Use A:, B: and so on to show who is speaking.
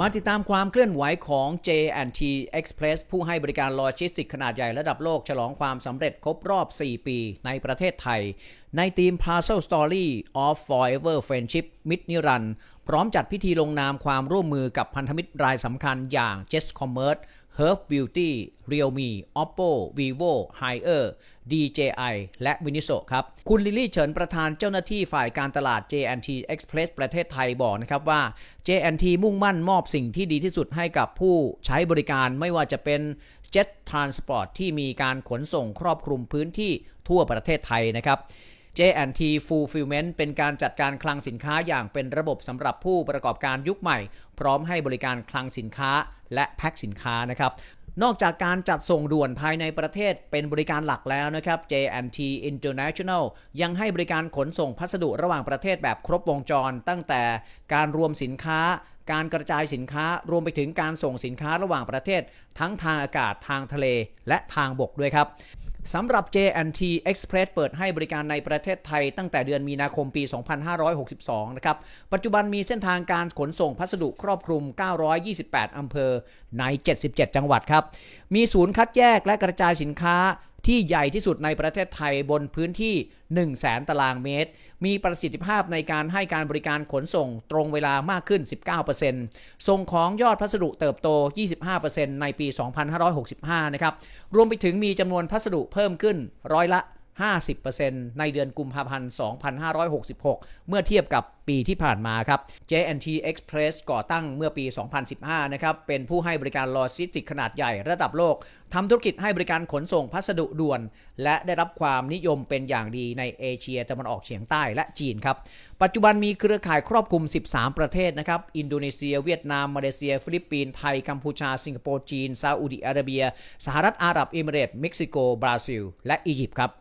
A: มาติดตามความเคลื่อนไหวของ J&T Express ผู้ให้บริการโลจิสติกขนาดใหญ่ระดับโลก ฉลองความสำเร็จครบรอบ 4 ปีในประเทศไทย ในทีม Parcel Story of Forever Friendship มิตรนิรันด์พร้อมจัดพิธีลงนามความร่วมมือกับพันธมิตรรายสำคัญอย่าง Just Commerce Herb Beauty Realme Oppo Vivo Haier DJI และ Miniso ครับ คุณลิลลี่เฉินประธานเจ้าหน้าที่ฝ่ายการตลาด J&T Express ประเทศไทยบอกนะครับว่า J&T มุ่งมั่นมอบสิ่งที่ดีที่สุดให้กับผู้ใช้บริการไม่ว่าจะเป็น Jet Transport ที่มีการขนส่งครอบคลุมพื้นที่ทั่วประเทศไทยนะครับ J&T Fulfillment เป็นการจัดการคลังสินค้าอย่างเป็นระบบสำหรับผู้ประกอบการยุคใหม่ พร้อมให้บริการคลังสินค้าและแพ็คสินค้านะครับนอกจากการจัดส่งด่วนภายในประเทศเป็นบริการหลักแล้วนะครับ J&T International ยังให้บริการขนส่งพัสดุระหว่างประเทศแบบครบวงจร ตั้งแต่การรวมสินค้า การกระจายสินค้ารวมไปถึงการส่งสินค้าระหว่างประเทศ ทั้งทางอากาศทางทะเลและทางบกด้วยครับ สำหรับ J&T Express เปิดให้บริการในประเทศไทยตั้งแต่เดือนมีนาคมปี 2562 นะครับ ปัจจุบันมีเส้นทางการขนส่งพัสดุครอบคลุม 928 อำเภอใน 77 จังหวัดครับ มีศูนย์คัดแยกและกระจายสินค้า ที่ใหญ่ที่สุดในประเทศไทยบนพื้นที่ 1 0 0 0 0แสนตารางเมตร มีประสิทธิภาพในการให้การบริการขนส่งตรงเวลามากขึ้น 19%ส่งของยอดพัสดุเติบโต 25%ในปี 2565 นะครับ รวมไปถึงมีจำนวนพัสดุเพิ่มขึ้นร้อยละ 50%ในเดือนกุมภาพันธ์ 2566 เมื่อเทียบกับปีที่ผ่านมาครับ J&T Express ก่อตั้งเมื่อปี 2015 นะครับ เป็นผู้ให้บริการโลจิสติกขนาดใหญ่ระดับโลก ทำธุรกิจให้บริการขนส่งพัสดุด่วน และได้รับความนิยมเป็นอย่างดีในเอเชียตะวันออกเฉียงใต้และจีนครับ ปัจจุบันมีเครือข่ายครอบคลุม 13 ประเทศนะครับ อินโดนีเซีย เวียดนาม มาเลเซีย ฟิลิปปินส์ไทย กัมพูชา สิงคโปร์ จีน ซาอุดิอาระเบีย สหรัฐอาหรับเอมิเรตส์เม็กซิโก บราซิล และอียิปต์ครับ